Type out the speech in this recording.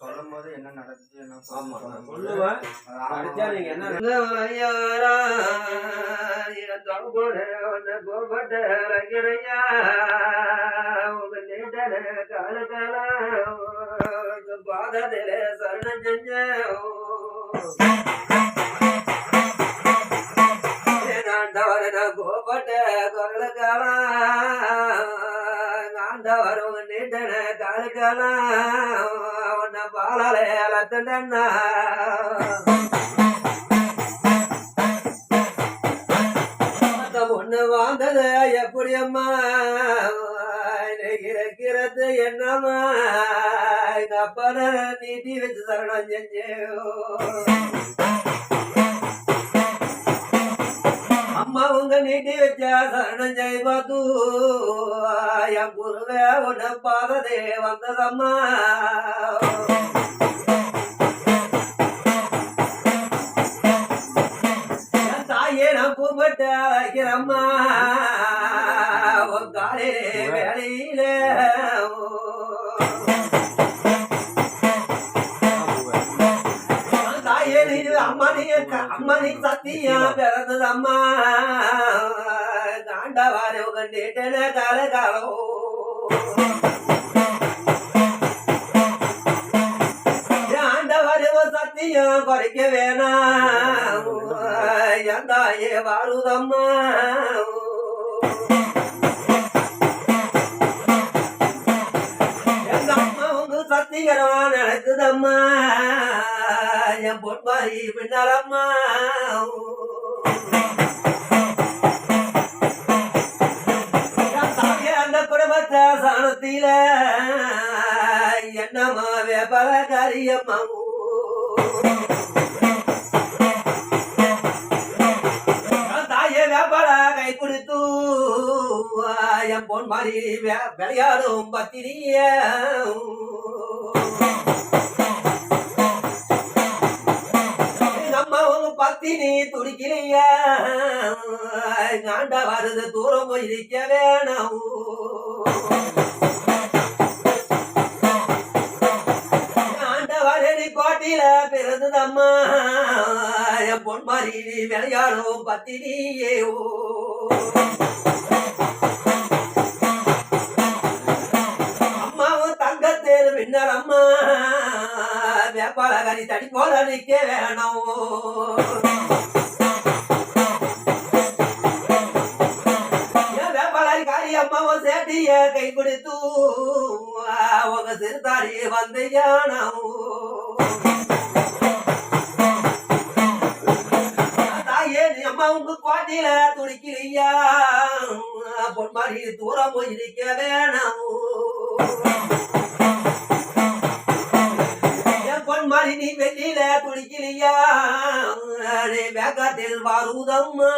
சொல்லும் போது என்ன நடந்துச்சு என்ன ஆமா நான் சொல்லும் போது சொல்லுவேன் அது படிச்சா நீங்க என்ன கோபட்ட காலம் நீட்டன காலுக்காலம் உன்னை பாலால அலத்தண்டா ஒண்ணு வாழ்ந்தது எப்படி அம்மா இருக்கிறது என்னம்மா? எங்க அப்பா நீட்டி வச்சு சரணம் செஞ்சு. அம்மா உங்க நீட்டி வச்ச சரணம் ஜெய் பாத்து என் குருவே உன்னை பாததே வந்ததம்மா. தாயே நான் கூப்பிட்ட வைக்கிறம்மா. உன் காலே வேலையில அம்மா நீ அம்மா நீ சத்தியம் பிறந்தது அம்மா காண்டவாரே கண்டிட்டன கால காலம் ஆண்டவரே சத்தியம் குறைக்க வேணாம். என் தாயே வாருதம்மா சத்திகரமா நடக்குதம்மா. என் பொன்மாயி பின்னாலம்மா அந்த குடும்பத்தை சாணத்தில என்னமாவே பல கரியம்மாவும் என் தாயே வேப்பல கை கொடுத்து என் பொன் மாதிரி விளையாடும் பத்தினிய. உங்க பத்தினி துடிக்கிறிய? ஆண்ட வருது தூரம் போய் இருக்க வேணாம் கோட்டில பிறந்ததம்மா. என் பொன் மாதிரி நீ விளையாடும் பத்தினியே. ஓ அம்மாவும் தங்கத்தேர் பின்னர் அம்மா வேப்பாள தடி போலரிக்க வேணும் அம்மாவும் சேட்டிய கை கொடுத்து உங்க சிறுதாரி வந்து யானம் தாயே நீ அம்மா உங்க கோட்டையில துடிக்கலையா? பொன் மாதிரி தூரம் போய் இருக்க வேணாம். நீ வெளியில துடிக்கிறியா வேகத்தில் வருதம்மா